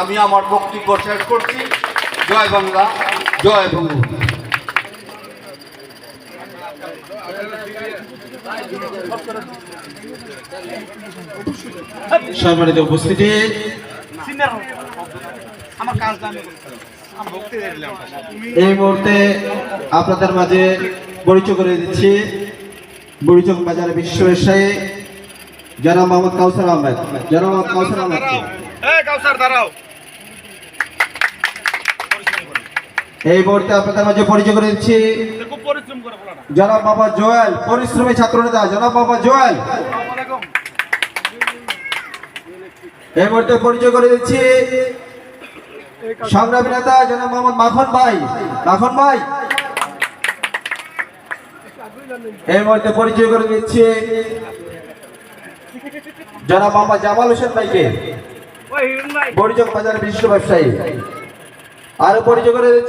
আমি আমার বক্তব্য শেষ করছি। জয় বাংলা জয় বঙ্গবন্ধু সম্মানিত উপস্থিতি। এই মুহূর্তে আপনাদের মাঝে পরিচয় করে দিচ্ছি বুড়িচক বাজার বিশ্ব ব্যবসায়ী জনাব মোহাম্মদ কাউসার আহমেদ। জনাব মোহাম্মদ কাউসার আহমেদ এই মুহূর্তে আপনাদের মাঝে পরিচয় করে দিচ্ছি। জনাব বাবা জোয়েল পরিশ্রমী ছাত্র নেতা জনাব বাবা জোয়েল। এই মুহূর্তে পরিচয় করে দিচ্ছি সংগ্রামী নেতা জনাব মোহাম্মদ মাখন ভাই। মাখন ভাই। এই মুহূর্তে পরিচয় করে দিচ্ছি জনাব মোহাম্মদ জামাল হোসেন ভাইকে। বড়িচক বাজার বিশ্ব ব্যবসায়ী। আরও পরিচয় করে